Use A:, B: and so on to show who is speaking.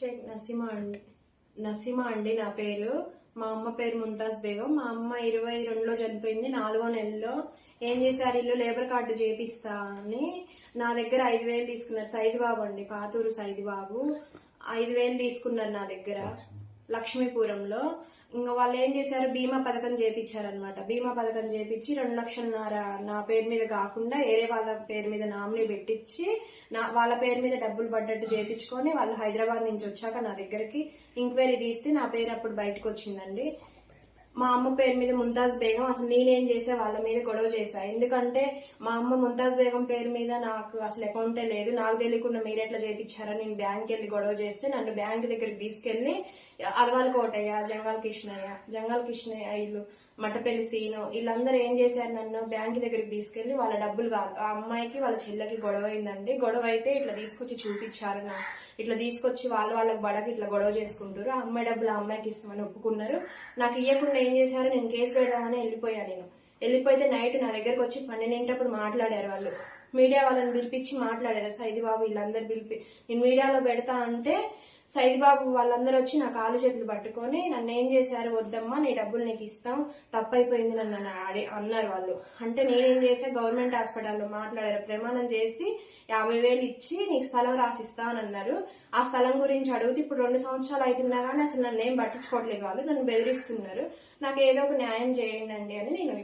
A: షేక్ నసీమా అండి నసీమా అండి నా పేరు. మా అమ్మ పేరు ముంతాజ్ బేగం. మా అమ్మ ఇరవై రెండులో చనిపోయింది. నాలుగో నెలలో ఏం చేశారు? ఇల్లు లేబర్ కార్డు చేపిస్తా అని నా దగ్గర ఐదు వేలు తీసుకున్నారు. సైదుబాబు అండి పాతూరు సైదిబాబు. ఐదు వేలు తీసుకున్నారు నా దగ్గర. లక్ష్మీపురంలో. ఇంకా వాళ్ళు ఏం చేశారు? బీమా పథకం చేపించారనమాట బీమా పథకం చేపించి రెండు లక్షలన్నర నా పేరు మీద కాకుండా వేరే వాళ్ళ పేరు మీద నామినీ పెట్టించి నా వాళ్ళ పేరు మీద డబ్బులు పడ్డట్టు చేపించుకొని వాళ్ళు హైదరాబాద్ నుంచి వచ్చాక నా దగ్గరికి ఇంక్వైరీ తీస్తే నా పేరు అప్పుడు బయటకు వచ్చిందండి మా అమ్మ పేరు మీద ముంతాజ్ బేగం. అసలు నేనేం చేసే? వాళ్ళ మీద గొడవ చేశా ఎందుకంటే మా అమ్మ ముంతాజ్ బేగం పేరు మీద నాకు అసలు అకౌంటే లేదు. నాకు తెలియకుండా మీరు ఎట్లా చేయించారని నేను బ్యాంక్ వెళ్ళి గొడవ చేస్తే నన్ను బ్యాంక్ దగ్గరికి తీసుకెళ్ళి అలవాల్ కోటయ్య జంగాల్ కృష్ణయ్య జంగాల్ కృష్ణయ్య ఇల్లు మట్టపల్లి సీను వీళ్ళందరూ ఏం చేశారు నన్ను బ్యాంక్ దగ్గరికి తీసుకెళ్ళి వాళ్ళ డబ్బులు కాదు. ఆ అమ్మాయికి వాళ్ళ చెల్లెకి గొడవ అయిందండి. గొడవ అయితే ఇట్లా తీసుకొచ్చి చూపించారు నా ఇట్లా తీసుకొచ్చి వాళ్ళు వాళ్ళకి బడకి ఇట్లా గొడవ చేసుకుంటారు ఆ అమ్మాయి డబ్బులు ఆ అమ్మాయికి ఇస్తామని ఒప్పుకున్నారు. నాకు ఇవ్వకుండా ఏం చేశారు నేను కేసు పెడదామని వెళ్ళిపోయా నేను. వెళ్ళిపోతే నైట్ నా దగ్గరకు వచ్చి పన్నెండింటప్పుడు మాట్లాడారు వాళ్ళు. మీడియా వాళ్ళని పిలిపించి మాట్లాడారు. సైది బాబు వీళ్ళందరూ పిలిపి నేను మీడియాలో పెడతా అంటే సైదిబాబు వాళ్ళందరూ వచ్చి నా కాలు చేతులు పట్టుకొని నన్ను ఏం చేశారు వద్దమ్మా నీ డబ్బులు నీకు ఇస్తాం తప్పైపోయింది నన్ను అడి ఆడి అన్నారు వాళ్ళు. అంటే నేనేం చేసా గవర్నమెంట్ హాస్పిటల్లో మాట్లాడారు ప్రమాణం చేసి యాభై వేలు ఇచ్చి నీకు స్థలం రాసిస్తా అని అన్నారు. ఆ స్థలం గురించి అడిగితే ఇప్పుడు రెండు సంవత్సరాలు అవుతున్నా కానీ అసలు నన్ను ఏం పట్టించుకోవట్లేదు వాళ్ళు నన్ను బెదిరిస్తున్నారు. నాకు ఏదో ఒక న్యాయం చేయండి అని నేను